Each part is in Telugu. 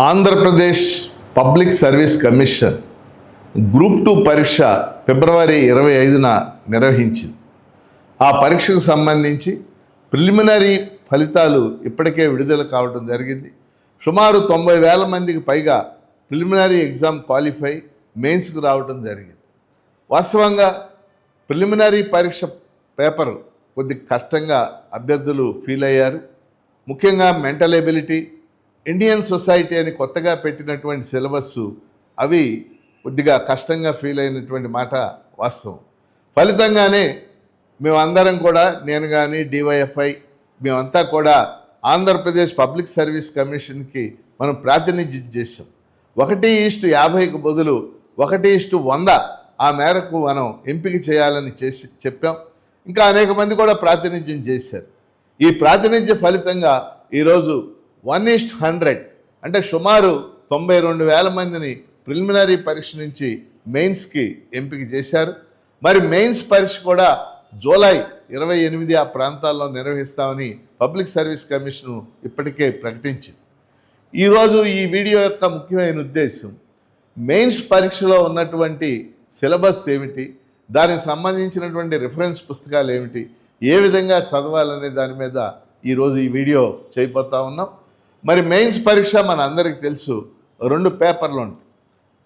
Andhra Pradesh public service commission group two పరీక్ష ఫిబ్రవరి ఇరవై ఐదున నిర్వహించింది. ఆ పరీక్షకు సంబంధించి ప్రిలిమినరీ ఫలితాలు ఇప్పటికే విడుదల కావడం జరిగింది. సుమారు తొంభై వేల మందికి పైగా ప్రిలిమినరీ ఎగ్జామ్ క్వాలిఫై మెయిన్స్కు రావడం జరిగింది. వాస్తవంగా ప్రిలిమినరీ పరీక్ష పేపర్ కొద్ది కష్టంగా అభ్యర్థులు ఫీల్ అయ్యారు. ముఖ్యంగా మెంటల్ ఎబిలిటీ ఇండియన్ సొసైటీ అని కొత్తగా పెట్టినటువంటి సిలబస్ అవి కొద్దిగా కష్టంగా ఫీల్ అయినటువంటి మాట వాస్తవం. ఫలితంగానే మేమందరం కూడా నేను కానీ డివైఎఫ్ఐ మేమంతా కూడా ఆంధ్రప్రదేశ్ పబ్లిక్ సర్వీస్ కమిషన్కి మనం ప్రాతినిధ్యం చేసాం ఒకటి ఈస్టు యాభైకి బదులు ఒకటి ఈస్టు వంద ఆ మేరకు మనం ఎంపిక చేయాలని చేసి చెప్పాం. ఇంకా అనేక మంది కూడా ప్రాతినిధ్యం చేశారు. ఈ ప్రాతినిధ్య ఫలితంగా ఈరోజు వన్ ఈస్ట్ హండ్రెడ్. అంటే సుమారు తొంభై రెండు వేల మందిని ప్రిలిమినరీ పరీక్ష నుంచి మెయిన్స్కి ఎంపిక చేశారు. మరి మెయిన్స్ పరీక్ష కూడా జూలై ఇరవై ఎనిమిది ఆ ప్రాంతాల్లో నిర్వహిస్తామని పబ్లిక్ సర్వీస్ కమిషన్ ఇప్పటికే ప్రకటించింది. ఈరోజు ఈ వీడియో యొక్క ముఖ్యమైన ఉద్దేశం మెయిన్స్ పరీక్షలో ఉన్నటువంటి సిలబస్ ఏమిటి దానికి సంబంధించినటువంటి రిఫరెన్స్ పుస్తకాలు ఏమిటి ఏ విధంగా చదవాలనే దాని మీద ఈరోజు ఈ వీడియో చేయబోతా ఉన్నాం. మరి మెయిన్స్ పరీక్ష మన అందరికీ తెలుసు. రెండు పేపర్లు ఉంటాయి.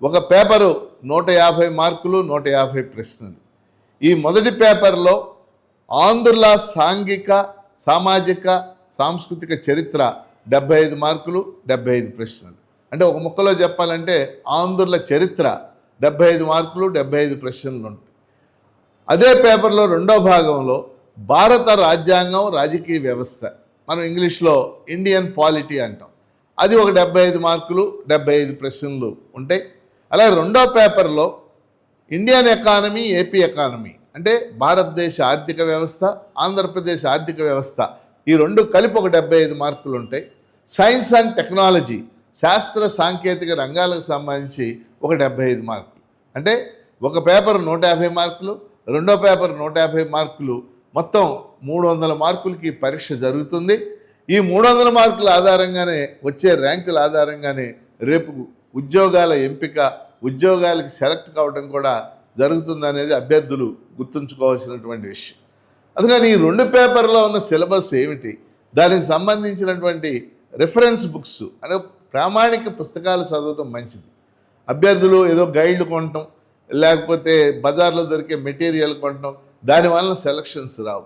ఒక పేపరు నూట యాభై మార్కులు నూట యాభై ప్రశ్నలు. ఈ మొదటి పేపర్లో ఆంధ్రుల సాంఘిక సామాజిక సాంస్కృతిక చరిత్ర డెబ్బై ఐదు మార్కులు డెబ్బై ఐదు ప్రశ్నలు. అంటే ఒక ముక్కలో చెప్పాలంటే ఆంధ్రుల చరిత్ర డెబ్బై ఐదు మార్కులు డెబ్బై ఐదు ప్రశ్నలు ఉంటాయి. అదే పేపర్లో రెండో భాగంలో భారత రాజ్యాంగం రాజకీయ వ్యవస్థ. మనం ఇంగ్లీష్లో ఇండియన్ పాలిటీ అంటాం. అది ఒక డెబ్బై ఐదు మార్కులు డెబ్బై ఐదు ప్రశ్నలు ఉంటాయి. అలాగే రెండో పేపర్లో ఇండియన్ ఎకానమీ ఏపీ ఎకానమీ అంటే భారతదేశ ఆర్థిక వ్యవస్థ ఆంధ్రప్రదేశ్ ఆర్థిక వ్యవస్థ ఈ రెండు కలిపి ఒక డెబ్బై ఐదు మార్కులు ఉంటాయి. సైన్స్ అండ్ టెక్నాలజీ శాస్త్ర సాంకేతిక రంగాలకు సంబంధించి ఒక డెబ్బై ఐదు మార్కులు. అంటే ఒక పేపర్ నూట యాభై మార్కులు రెండో పేపర్ నూట యాభై మార్కులు. మొత్తం మూడు వందల మార్కులకి పరీక్ష జరుగుతుంది. ఈ మూడు వందల మార్కుల ఆధారంగానే వచ్చే ర్యాంకుల ఆధారంగానే రేపు ఉద్యోగాల ఎంపిక ఉద్యోగాలకి సెలెక్ట్ కావడం కూడా జరుగుతుందనేది అభ్యర్థులు గుర్తుంచుకోవాల్సినటువంటి విషయం. అందుకని ఈ రెండు పేపర్లో ఉన్న సిలబస్ ఏమిటి? దానికి సంబంధించినటువంటి రిఫరెన్స్ బుక్స్ అనే ప్రామాణిక పుస్తకాలు చదవటం మంచిది. అభ్యర్థులు ఏదో గైడ్లు కొనటం లేకపోతే బజార్లో దొరికే మెటీరియల్ కొనటం దానివల్ల సెలక్షన్స్ రావు.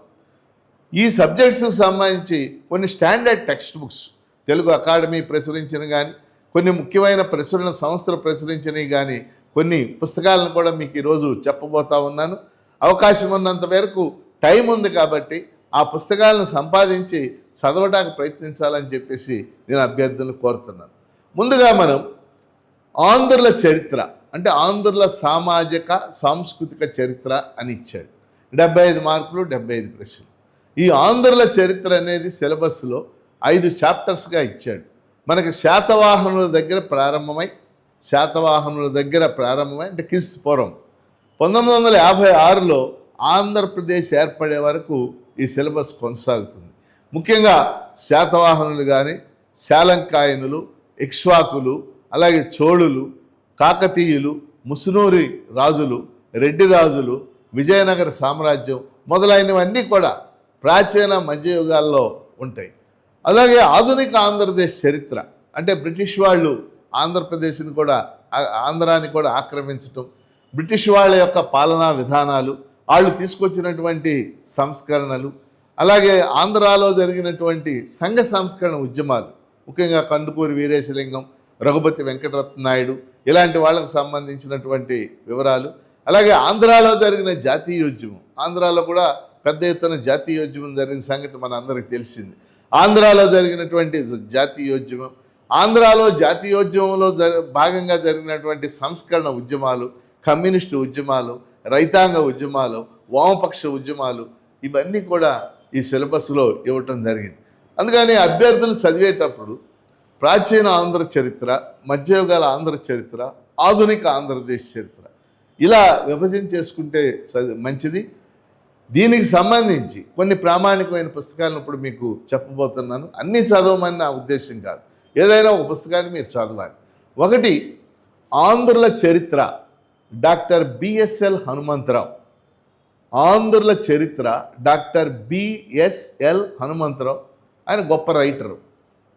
ఈ సబ్జెక్ట్స్కి సంబంధించి కొన్ని standard text books Telugu academy ప్రచురించిన కానీ కొన్ని ముఖ్యమైన ప్రచురణ సంస్థలు ప్రచురించినవి కానీ కొన్ని పుస్తకాలను కూడా మీకు ఈరోజు చెప్పబోతా ఉన్నాను. అవకాశం ఉన్నంత వరకు టైం ఉంది కాబట్టి ఆ పుస్తకాలను సంపాదించి చదవడానికి ప్రయత్నించాలని చెప్పేసి నేను అభ్యర్థులను కోరుతున్నాను. ముందుగా మనం ఆంధ్రుల చరిత్ర అంటే ఆంధ్రుల సామాజిక సాంస్కృతిక చరిత్ర అని ఇచ్చాడు. డెబ్బై ఐదు మార్కులు డెబ్బై ఐదు ప్రశ్నలు. ఈ ఆంధ్రుల చరిత్ర అనేది సిలబస్లో ఐదు చాప్టర్స్గా ఇచ్చాడు. మనకి శాతవాహనుల దగ్గర ప్రారంభమై శాతవాహనుల దగ్గర ప్రారంభమై అంటే క్రీస్తు పూర్వం. పంతొమ్మిది వందల యాభై ఆరులో ఆంధ్రప్రదేశ్ ఏర్పడే వరకు ఈ సిలబస్ కొనసాగుతుంది. ముఖ్యంగా శాతవాహనులు కానీ శాలంకాయనులు ఇక్ష్వాకులు అలాగే చోళులు కాకతీయులు ముసునూరి రాజులు రెడ్డి రాజులు విజయనగర సామ్రాజ్యం మొదలైనవన్నీ కూడా ప్రాచీన మధ్యయుగాల్లో ఉంటాయి. అలాగే ఆధునిక ఆంధ్రప్రదేశ్ చరిత్ర అంటే బ్రిటిష్ వాళ్ళు ఆంధ్రప్రదేశ్ని కూడా ఆంధ్రాని కూడా ఆక్రమించటం బ్రిటిష్ వాళ్ళ యొక్క పాలనా విధానాలు వాళ్ళు తీసుకొచ్చినటువంటి సంస్కరణలు అలాగే ఆంధ్రాలో జరిగినటువంటి సంఘ సంస్కరణ ఉద్యమాలు ముఖ్యంగా కందుకూరి వీరేశలింగం రఘుపతి వెంకటరత్న నాయుడు ఇలాంటి వాళ్ళకు సంబంధించినటువంటి వివరాలు అలాగే ఆంధ్రాలో జరిగిన జాతీయోద్యమం ఆంధ్రాలో కూడా పెద్ద ఎత్తున జాతీయోద్యమం జరిగిన సంగతి మన అందరికీ తెలిసింది. ఆంధ్రాలో జరిగినటువంటి జాతీయోద్యమం ఆంధ్రాలో జాతీయోద్యమంలో జరి భాగంగా జరిగినటువంటి సంస్కరణ ఉద్యమాలు కమ్యూనిస్టు ఉద్యమాలు రైతాంగ ఉద్యమాలు వామపక్ష ఉద్యమాలు ఇవన్నీ కూడా ఈ సిలబస్లో ఇవ్వటం జరిగింది. అందుకని అభ్యర్థులు చదివేటప్పుడు ప్రాచీన ఆంధ్ర చరిత్ర మధ్యయుగాల ఆంధ్ర చరిత్ర ఆధునిక ఆంధ్రదేశ్ చరిత్ర ఇలా విభజన చేసుకుంటే చది- మంచిది. దీనికి సంబంధించి కొన్ని ప్రామాణికమైన పుస్తకాలను ఇప్పుడు మీకు చెప్పబోతున్నాను. అన్నీ చదవమని నా ఉద్దేశం కాదు. ఏదైనా ఒక పుస్తకాన్ని మీరు చదవాలి. ఒకటి ఆంధ్రుల చరిత్ర. Doctor B S L Hanumantharao. ఆంధ్రుల చరిత్ర. Doctor B S L Hanumantharao. ఆయన గొప్ప రైటరు.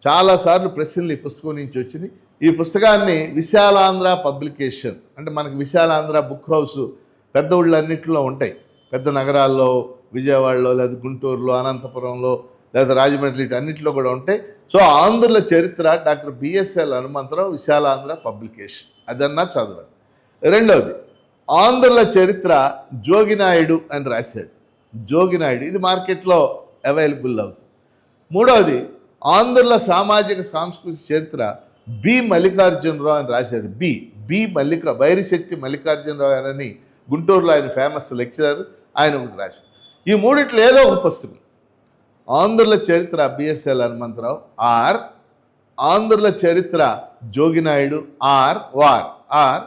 చాలాసార్లు ప్రశ్నలు ఈ పుస్తకం నుంచి వచ్చినాయి. ఈ పుస్తకాన్ని విశాలాంధ్ర పబ్లికేషన్ అంటే మనకి విశాలాంధ్ర బుక్ హౌస్ పెద్ద ఊళ్ళన్నింటిలో ఉంటాయి. పెద్ద నగరాల్లో విజయవాడలో లేదా గుంటూరులో అనంతపురంలో లేదా రాజమండ్రి ఇటు అన్నింటిలో కూడా ఉంటాయి సో ఆంధ్రుల చరిత్ర doctor B S L Hanumantha Rao Visalandhra publication. అదన్నా చదవండి. రెండవది ఆంధ్రుల చరిత్ర జోగినాయుడు అని రాశాడు. జోగినాయుడు ఇది మార్కెట్లో అవైలబుల్ అవుతుంది. మూడవది ఆంధ్రుల సామాజిక సాంస్కృతిక చరిత్ర బి మల్లికార్జునరావు అని రాశాడు. బి బి మల్లిక వైరిశక్తి మల్లికార్జునరావు గారని గుంటూరులో ఆయన ఫేమస్ లెక్చరర్. ఆయన ఒకటి రాశాడు. ఈ మూడిట్లో ఏదో ఒక పుస్తకం. ఆంధ్రుల చరిత్ర బిఎస్ఎల్ హనుమంతరావు ఆర్ ఆంధ్రుల చరిత్ర జోగినాయుడు ఆర్ వార్ ఆర్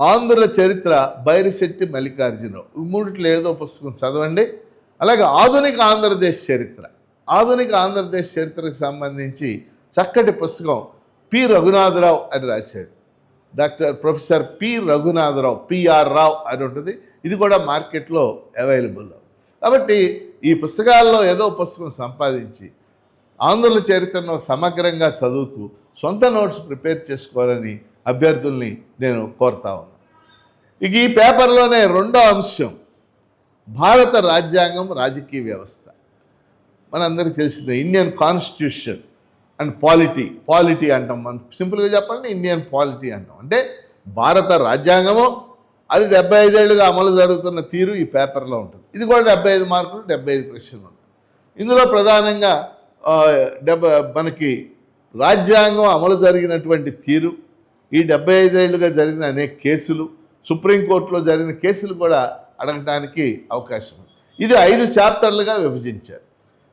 ఆంధ్రుల చరిత్ర బైరిశెట్టి మల్లికార్జునరావు. ఈ మూడిట్లో ఏదో పుస్తకం చదవండి. అలాగే ఆధునిక ఆంధ్రదేశ్ చరిత్ర. ఆధునిక ఆంధ్రదేశ్ చరిత్రకు సంబంధించి చక్కటి పుస్తకం పి. రఘునాథరావు అని రాశాడు. Doctor professor P. Raghunatha Rao P R Rao అని ఉంటుంది. ఇది కూడా మార్కెట్లో అవైలబుల్ కాబట్టి ఈ పుస్తకాల్లో ఏదో పుస్తకం సంపాదించి ఆంధ్రుల చరిత్రను సమగ్రంగా చదువుతూ సొంత నోట్స్ ప్రిపేర్ చేసుకోవాలని అభ్యర్థుల్ని నేను కోరుతా ఉన్నాను ఇక ఈ పేపర్లోనే రెండో అంశం భారత రాజ్యాంగం రాజకీయ వ్యవస్థ. మనందరికీ తెలిసిందే Indian constitution and polity polity అంటాం మనం. సింపుల్గా చెప్పాలంటే ఇండియన్ పాలిటీ అంటాం. అంటే భారత రాజ్యాంగము అది డెబ్బై ఐదేళ్ళుగా అమలు జరుగుతున్న తీరు ఈ పేపర్లో ఉంటుంది. ఇది కూడా డెబ్బై ఐదు మార్కులు డెబ్బై ఐదు ప్రశ్నలు ఉంటాయి ఇందులో ప్రధానంగా డెబ్బ మనకి రాజ్యాంగం అమలు జరిగినటువంటి తీరు ఈ డెబ్బై ఐదేళ్ళుగా జరిగిన అనేక కేసులు సుప్రీంకోర్టులో జరిగిన కేసులు కూడా అడగటానికి అవకాశం ఉంది. ఇది ఐదు చాప్టర్లుగా విభజించారు.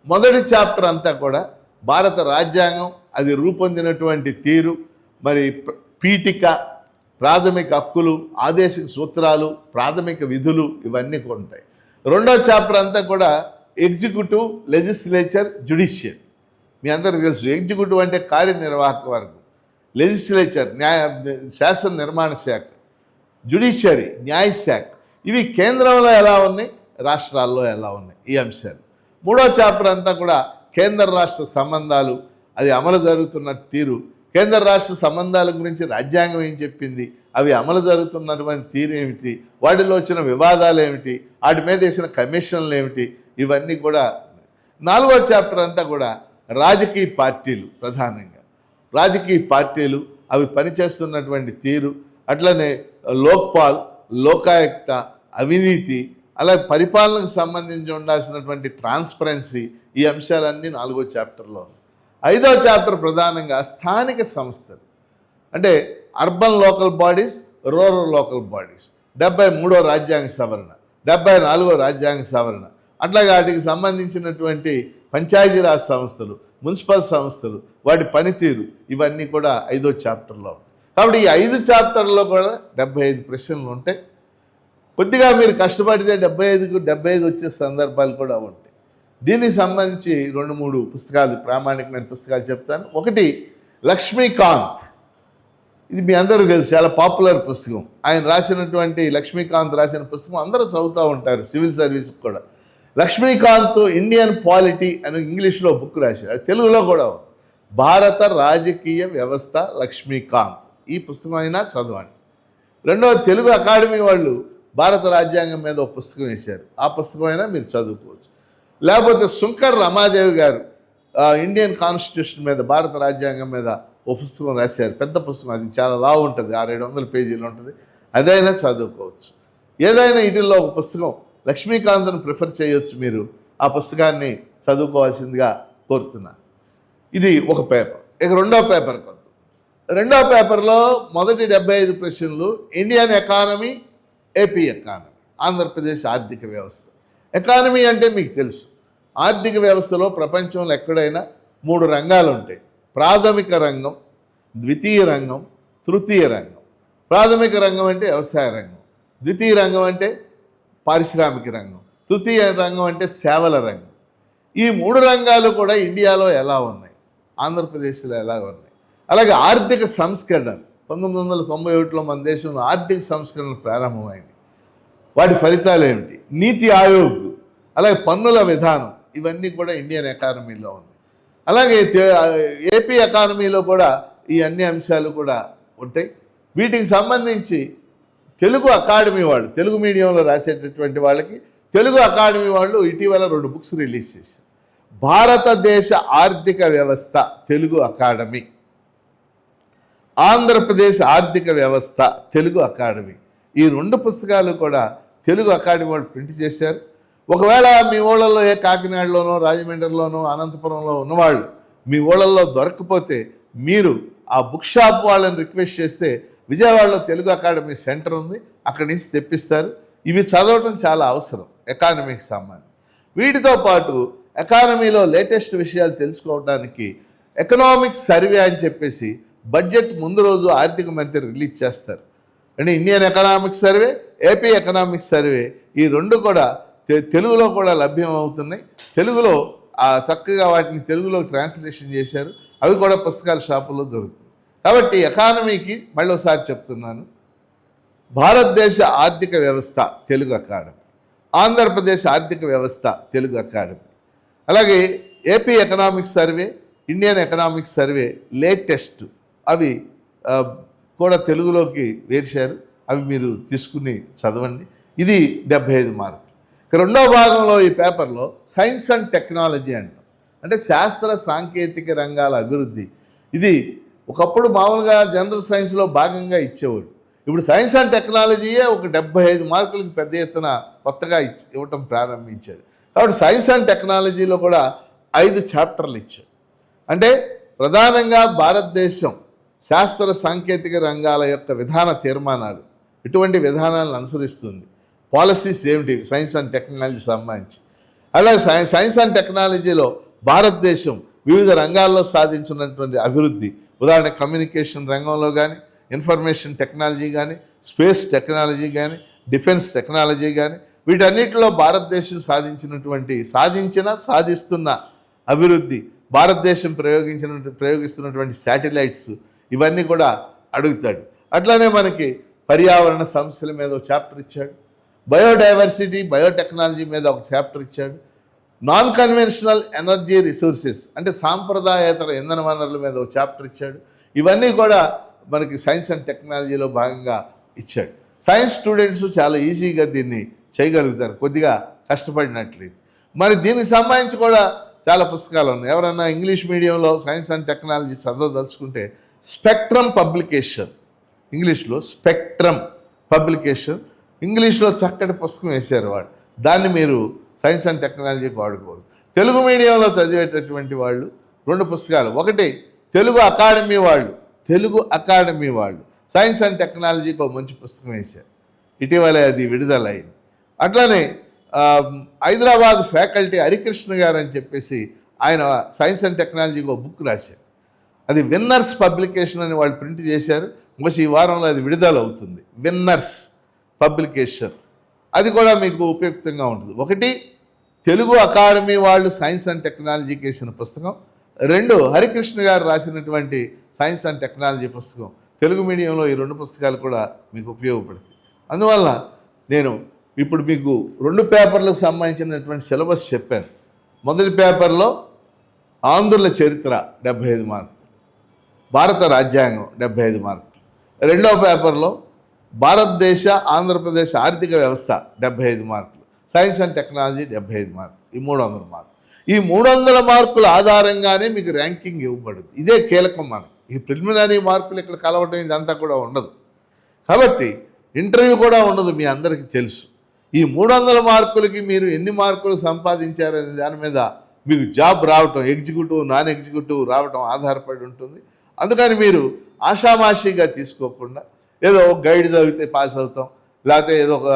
మొదటి చాప్టర్ అంతా కూడా భారత రాజ్యాంగం అది రూపొందినటువంటి తీరు మరి పీఠిక ప్రాథమిక హక్కులు ఆదేశిక సూత్రాలు ప్రాథమిక విధులు ఇవన్నీ కూడా ఉంటాయి. రెండో చాప్టర్ అంతా కూడా ఎగ్జిక్యూటివ్ లెజిస్లేచర్ జుడిషియల్ మీ అందరికీ తెలుసు ఎగ్జిక్యూటివ్ అంటే కార్యనిర్వాహక వర్గం. లెజిస్లేచర్ న్యాయ శాసన నిర్మాణ శాఖ. జ్యుడిషియరీ న్యాయశాఖ ఇవి కేంద్రంలో ఎలా ఉన్నాయి? రాష్ట్రాల్లో ఎలా ఉన్నాయి? ఈ అంశాలు. మూడో చాప్టర్ అంతా కూడా కేంద్ర రాష్ట్ర సంబంధాలు అది అమలు జరుగుతున్న తీరు కేంద్ర రాష్ట్ర సంబంధాల గురించి రాజ్యాంగం ఏం చెప్పింది? అవి అమలు జరుగుతున్నటువంటి తీరు ఏమిటి? వాటిలో వచ్చిన వివాదాలు ఏమిటి? వాటి మీద వేసిన కమిషన్లు ఏమిటి? ఇవన్నీ కూడా నాలుగో చాప్టర్ అంతా కూడా రాజకీయ పార్టీలు ప్రధానంగా. రాజకీయ పార్టీలు అవి పనిచేస్తున్నటువంటి తీరు అట్లనే లోక్పాల్ లోకాయుక్త అవినీతి అలాగే పరిపాలనకు సంబంధించి ఉండాల్సినటువంటి ట్రాన్స్పరెన్సీ ఈ అంశాలన్నీ నాలుగో చాప్టర్లో ఉన్నాయి. ఐదో చాప్టర్ ప్రధానంగా స్థానిక సంస్థలు. అంటే urban local bodies rural local bodies. డెబ్బై మూడో రాజ్యాంగ సవరణ డెబ్బై నాలుగో రాజ్యాంగ సవరణ. అట్లాగే వాటికి సంబంధించినటువంటి పంచాయతీరాజ్ సంస్థలు మున్సిపల్ సంస్థలు వాటి పనితీరు ఇవన్నీ కూడా ఐదో చాప్టర్లో ఉంటాయి. కాబట్టి ఈ ఐదు చాప్టర్లో కూడా డెబ్బై ఐదు ప్రశ్నలు ఉంటాయి. కొద్దిగా మీరు కష్టపడితే డెబ్బై ఐదుకు డెబ్బై ఐదు వచ్చే సందర్భాలు కూడా ఉంటాయి. దీనికి సంబంధించి రెండు మూడు పుస్తకాలు ప్రామాణికమైన పుస్తకాలు చెప్తాను. ఒకటి లక్ష్మీకాంత్. ఇది మీ అందరూ తెలుసు చాలా పాపులర్ పుస్తకం. ఆయన రాసినటువంటి లక్ష్మీకాంత్ రాసిన పుస్తకం అందరూ చదువుతూ ఉంటారు సివిల్ సర్వీస్ కూడా. లక్ష్మీకాంత్ ఇండియన్ పాలిటీ అని ఇంగ్లీష్లో బుక్ రాశారు. అది తెలుగులో కూడా భారత రాజకీయ వ్యవస్థ లక్ష్మీకాంత్. ఈ పుస్తకం అయినా చదవండి. రెండవ తెలుగు అకాడమీ వాళ్ళు భారత రాజ్యాంగం మీద ఒక పుస్తకం వేశారు. ఆ పుస్తకం అయినా మీరు చదువుకోవచ్చు. లేకపోతే శుంకర్ రమాదేవి గారు ఇండియన్ కాన్స్టిట్యూషన్ మీద భారత రాజ్యాంగం మీద ఓ పుస్తకం రాశారు. పెద్ద పుస్తకం అది చాలా లావు ఉంటుంది. ఆరేడు వందల పేజీలు ఉంటుంది. అదైనా చదువుకోవచ్చు. ఏదైనా వీటిల్లో ఒక పుస్తకం లక్ష్మీకాంత్ను ప్రిఫర్ చేయొచ్చు మీరు. ఆ పుస్తకాన్ని చదువుకోవాల్సిందిగా కోరుతున్నాను ఇది ఒక పేపర్. ఇక రెండో పేపర్ కొంత రెండో పేపర్లో మొదటి డెబ్బై ఐదు ప్రశ్నలు Indian economy AP economy Andhra Pradesh ఆర్థిక వ్యవస్థ. ఎకానమీ అంటే మీకు తెలుసు. ఆర్థిక వ్యవస్థలో ప్రపంచంలో ఎక్కడైనా మూడు రంగాలు ఉంటాయి. ప్రాథమిక రంగం ద్వితీయ రంగం తృతీయ రంగం. ప్రాథమిక రంగం అంటే వ్యవసాయ రంగం. ద్వితీయ రంగం అంటే పారిశ్రామిక రంగం. తృతీయ రంగం అంటే సేవల రంగం. ఈ మూడు రంగాలు కూడా ఇండియాలో ఎలా ఉన్నాయి? ఆంధ్రప్రదేశ్లో ఎలా ఉన్నాయి? అలాగే ఆర్థిక సంస్కరణ. పంతొమ్మిది వందల తొంభై ఒకటిలో మన దేశంలో ఆర్థిక సంస్కరణలు ప్రారంభమైంది. వాటి ఫలితాలు ఏమిటి? నీతి ఆయోగ్. అలాగే పన్నుల విధానం. ఇవన్నీ కూడా ఇండియన్ ఎకానమీలో ఉంది. అలాగే ఏపీ ఎకానమీలో కూడా ఈ అన్ని అంశాలు కూడా ఉంటాయి. వీటికి సంబంధించి తెలుగు అకాడమీ వాళ్ళు తెలుగు మీడియంలో రాసేటటువంటి వాళ్ళకి తెలుగు అకాడమీ వాళ్ళు ఇటీవల రెండు బుక్స్ రిలీజ్ చేశారు. భారతదేశ ఆర్థిక వ్యవస్థ తెలుగు అకాడమీ ఆంధ్రప్రదేశ్ ఆర్థిక వ్యవస్థ తెలుగు అకాడమీ. ఈ రెండు పుస్తకాలు కూడా తెలుగు అకాడమీ వాళ్ళు ప్రింట్ చేశారు. ఒకవేళ మీ ఊళ్ళల్లో ఏ కాకినాడలోనో రాజమండ్రిలోనో అనంతపురంలో ఉన్నవాళ్ళు మీ ఊళ్ళల్లో దొరకకపోతే మీరు ఆ బుక్ షాప్ వాళ్ళని రిక్వెస్ట్ చేస్తే విజయవాడలో తెలుగు అకాడమీ సెంటర్ ఉంది. అక్కడి నుంచి తెప్పిస్తారు. ఇవి చదవటం చాలా అవసరం. ఎకానమీకి సంబంధించి. వీటితో పాటు ఎకానమీలో లేటెస్ట్ విషయాలు తెలుసుకోవడానికి ఎకనామిక్ సర్వే అని చెప్పేసి బడ్జెట్ ముందు రోజు ఆర్థిక మంత్రి రిలీజ్ చేస్తారు. అంటే Indian economic survey AP economic survey ఈ రెండు కూడా తెలుగులో కూడా లభ్యం అవుతున్నాయి. తెలుగులో చక్కగా వాటిని తెలుగులో ట్రాన్స్లేషన్ చేశారు. అవి కూడా పుస్తకాల షాపుల్లో దొరుకుతాయి. కాబట్టి ఎకానమీకి మళ్ళీ ఒకసారి చెప్తున్నాను. భారతదేశ ఆర్థిక వ్యవస్థ తెలుగు అకాడమీ. ఆంధ్రప్రదేశ్ ఆర్థిక వ్యవస్థ తెలుగు అకాడమీ. అలాగే AP economic survey Indian economic survey latest. అవి కూడా తెలుగులోకి వేర్చారు. అవి మీరు తీసుకుని చదవండి. ఇది డెబ్భై ఐదు మార్కులు. రెండో రెండవ భాగంలో ఈ పేపర్లో సైన్స్ అండ్ టెక్నాలజీ అంటాం. అంటే శాస్త్ర సాంకేతిక రంగాల అభివృద్ధి. ఇది ఒకప్పుడు మామూలుగా జనరల్ సైన్స్లో భాగంగా ఇచ్చేవాడు ఇప్పుడు సైన్స్ అండ్ టెక్నాలజీయే ఒక డెబ్బై ఐదు మార్కులకు పెద్ద ఎత్తున కొత్తగా ఇచ్చి ఇవ్వటం ప్రారంభించాడు కాబట్టి సైన్స్ అండ్ టెక్నాలజీలో కూడా ఐదు చాప్టర్లు ఇచ్చాడు అంటే ప్రధానంగా భారతదేశం శాస్త్ర సాంకేతిక రంగాల యొక్క విధాన తీర్మానాలు. ఇటువంటి విధానాలను అనుసరిస్తుంది. పాలసీస్ ఏమిటి? సైన్స్ అండ్ టెక్నాలజీ సంబంధించి. అలాగే సై సైన్స్ అండ్ టెక్నాలజీలో భారతదేశం వివిధ రంగాల్లో సాధించినటువంటి అభివృద్ధి. ఉదాహరణ కమ్యూనికేషన్ రంగంలో కానీ ఇన్ఫర్మేషన్ టెక్నాలజీ కానీ స్పేస్ టెక్నాలజీ కానీ డిఫెన్స్ టెక్నాలజీ కానీ వీటన్నిటిలో భారతదేశం సాధించినటువంటి సాధించిన సాధిస్తున్న అభివృద్ధి భారతదేశం ప్రయోగించిన ప్రయోగిస్తున్నటువంటి శాటిలైట్స్ ఇవన్నీ కూడా అడుగుతాడు. అట్లానే మనకి పర్యావరణ సమస్యల మీద ఒక చాప్టర్ ఇచ్చాడు. బయోడైవర్సిటీ బయోటెక్నాలజీ మీద ఒక చాప్టర్ ఇచ్చాడు. నాన్ కన్వెన్షనల్ ఎనర్జీ రిసోర్సెస్ అంటే సాంప్రదాయేతర ఇంధన వనరుల మీద ఒక చాప్టర్ ఇచ్చాడు. ఇవన్నీ కూడా మనకి సైన్స్ అండ్ టెక్నాలజీలో భాగంగా ఇచ్చాడు. సైన్స్ స్టూడెంట్స్ చాలా ఈజీగా దీన్ని చేయగలుగుతారు. కొద్దిగా కష్టపడినట్లేదు మరి దీనికి సంబంధించి కూడా చాలా పుస్తకాలు ఉన్నాయి. ఎవరన్నా ఇంగ్లీష్ మీడియంలో సైన్స్ అండ్ టెక్నాలజీ చదవదలుచుకుంటే స్పెక్ట్రమ్ పబ్లికేషన్ ఇంగ్లీష్లో స్పెక్ట్రమ్ పబ్లికేషన్ ఇంగ్లీష్లో చక్కటి పుస్తకం వేశారు వాడు. దాన్ని మీరు సైన్స్ అండ్ టెక్నాలజీకి వాడుకోవాలి తెలుగు మీడియంలో చదివేటటువంటి వాళ్ళు రెండు పుస్తకాలు. ఒకటి తెలుగు అకాడమీ వాళ్ళు. తెలుగు అకాడమీ వాళ్ళు. సైన్స్ అండ్ టెక్నాలజీకి ఒక మంచి పుస్తకం వేశారు. ఇటీవలే అది విడుదలైంది. అట్లానే హైదరాబాద్ ఫ్యాకల్టీ హరికృష్ణ గారు అని చెప్పేసి ఆయన సైన్స్ అండ్ టెక్నాలజీకి ఒక బుక్ రాశారు. అది విన్నర్స్ పబ్లికేషన్ అని వాళ్ళు ప్రింట్ చేశారు. బహుశా ఈ వారంలో అది విడుదల అవుతుంది విన్నర్స్. పబ్లికేషన్. అది కూడా మీకు ఉపయుక్తంగా ఉంటుంది. ఒకటి తెలుగు అకాడమీ వాళ్ళు సైన్స్ అండ్ టెక్నాలజీకి వేసిన పుస్తకం. రెండు హరికృష్ణ గారు రాసినటువంటి సైన్స్ అండ్ టెక్నాలజీ పుస్తకం. తెలుగు మీడియంలో ఈ రెండు పుస్తకాలు కూడా మీకు ఉపయోగపడుతుంది అందువల్ల నేను ఇప్పుడు మీకు రెండు పేపర్లకు సంబంధించినటువంటి సిలబస్ చెప్పాను. మొదటి పేపర్లో ఆంధ్రుల చరిత్ర డెబ్భై ఐదు మార్కులు భారత రాజ్యాంగం డెబ్భై ఐదు మార్కులు. రెండవ పేపర్లో భారతదేశ ఆంధ్రప్రదేశ్ ఆర్థిక వ్యవస్థ డెబ్భై ఐదు మార్కులు. సైన్స్ అండ్ టెక్నాలజీ డెబ్భై ఐదు మార్కులు. ఈ మూడు వందల మార్కులు. ఈ మూడు వందల మార్కుల ఆధారంగానే మీకు ర్యాంకింగ్ ఇవ్వబడుతుంది. ఇదే కీలకం మనకి. ఈ ప్రిలిమినరీ మార్కులు ఇక్కడ కలవటం ఇదంతా కూడా ఉండదు. కాబట్టి ఇంటర్వ్యూ కూడా ఉండదు మీ అందరికీ తెలుసు. ఈ మూడు వందల మార్కులకి మీరు ఎన్ని మార్కులు సంపాదించారనే దాని మీద మీకు జాబ్ రావటం ఎగ్జిక్యూటివ్ నాన్ ఎగ్జిక్యూటివ్ రావటం ఆధారపడి ఉంటుంది. అందుకని మీరు ఆషామాషిగా తీసుకోకుండా ఏదో గైడ్ చదివితే పాస్ అవుతాం లేకపోతే ఏదో ఒక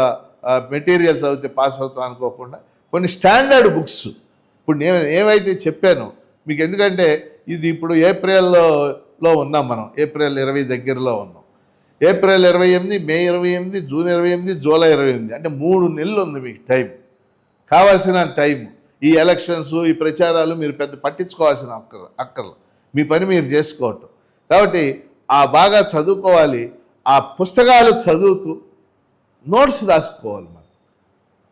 మెటీరియల్ చదివితే పాస్ అవుతాం అనుకోకుండా కొన్ని స్టాండర్డ్ బుక్స్ ఇప్పుడు నేను ఏమైతే చెప్పానో మీకు ఎందుకంటే ఇది ఇప్పుడు ఏప్రిల్లో లో ఉన్నాం మనం ఏప్రిల్ ఇరవై దగ్గరలో ఉన్నాం. ఏప్రిల్ ఇరవై ఎనిమిది మే ఇరవై ఎనిమిది జూన్ ఇరవై ఎనిమిది జూలై ఇరవై ఎనిమిది అంటే మూడు నెలలు ఉంది మీకు టైం కావాల్సిన టైం ఈ ఎలక్షన్స్ ఈ ప్రచారాలు మీరు పెద్ద పట్టించుకోవాల్సిన అక్కర్ అక్కర్లు. మీ పని మీరు చేసుకోవటం. కాబట్టి ఆ బాగా చదువుకోవాలి ఆ పుస్తకాలు చదువుతూ నోట్స్ రాసుకోవాలి మనం.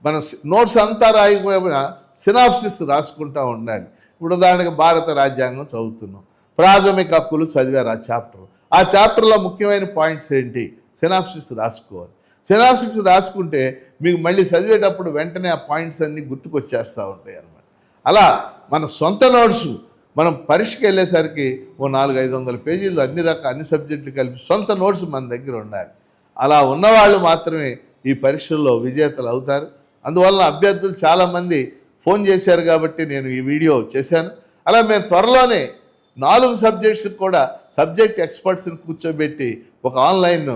మనం నోట్స్ అంతా రాయకపోయినా సినాప్సిస్ రాసుకుంటూ ఉండాలి. ఇప్పుడు ఉదాహరణకు భారత రాజ్యాంగం చదువుతున్నాం. ప్రాథమిక హక్కులు చదివారు ఆ చాప్టర్. ఆ చాప్టర్లో ముఖ్యమైన పాయింట్స్ ఏంటి? సినాప్సిస్ రాసుకోవాలి. సినాప్సిస్ రాసుకుంటే మీకు మళ్ళీ చదివేటప్పుడు వెంటనే ఆ పాయింట్స్ అన్నీ గుర్తుకొచ్చేస్తూ ఉంటాయి అన్నమాట. అలా మన సొంత నోట్స్ మనం పరీక్షకి వెళ్ళేసరికి ఓ నాలుగు ఐదు వందల పేజీలు అన్ని రకాల అన్ని సబ్జెక్టులు కలిపి సొంత నోట్స్ మన దగ్గర ఉండాలి. అలా ఉన్నవాళ్ళు మాత్రమే ఈ పరీక్షల్లో విజేతలు అవుతారు. అందువలన అభ్యర్థులు చాలామంది ఫోన్ చేశారు కాబట్టి నేను ఈ వీడియో చేశాను. అలా మేము త్వరలోనే నాలుగు సబ్జెక్ట్స్కి కూడా సబ్జెక్ట్ ఎక్స్పర్ట్స్ని కూర్చోబెట్టి ఒక ఆన్లైన్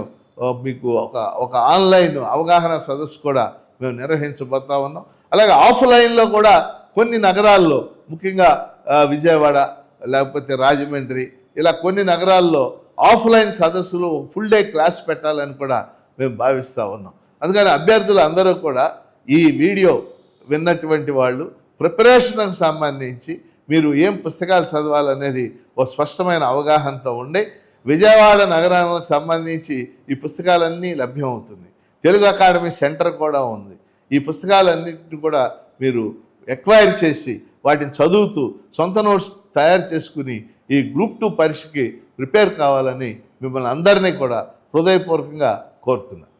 మీకు ఒక ఒక ఆన్లైన్ అవగాహన సదస్సు కూడా మేము నిర్వహించబోతా ఉన్నాం. అలాగే ఆఫ్లైన్లో కూడా కొన్ని నగరాల్లో ముఖ్యంగా విజయవాడ లేకపోతే రాజమండ్రి ఇలా కొన్ని నగరాల్లో ఆఫ్లైన్ సదస్సులు ఫుల్ డే క్లాస్ పెట్టాలని కూడా మేము భావిస్తూ ఉన్నాం. అందుకని అభ్యర్థులు అందరూ కూడా ఈ వీడియో విన్నటువంటి వాళ్ళు ప్రిపరేషన్కు సంబంధించి మీరు ఏం పుస్తకాలు చదవాలనేది ఒక స్పష్టమైన అవగాహనతో ఉండి విజయవాడ నగరానికి సంబంధించి ఈ పుస్తకాలన్నీ లభ్యమవుతుంది తెలుగు అకాడమీ సెంటర్ కూడా ఉంది. ఈ పుస్తకాలన్నింటినీ కూడా మీరు ఎక్వైర్ చేసి వాటిని చదువుతూ సొంత నోట్స్ తయారు చేసుకుని ఈ గ్రూప్ టూ పరీక్షకి ప్రిపేర్ కావాలని మిమ్మల్ని అందరినీ కూడా హృదయపూర్వకంగా కోరుతున్నాను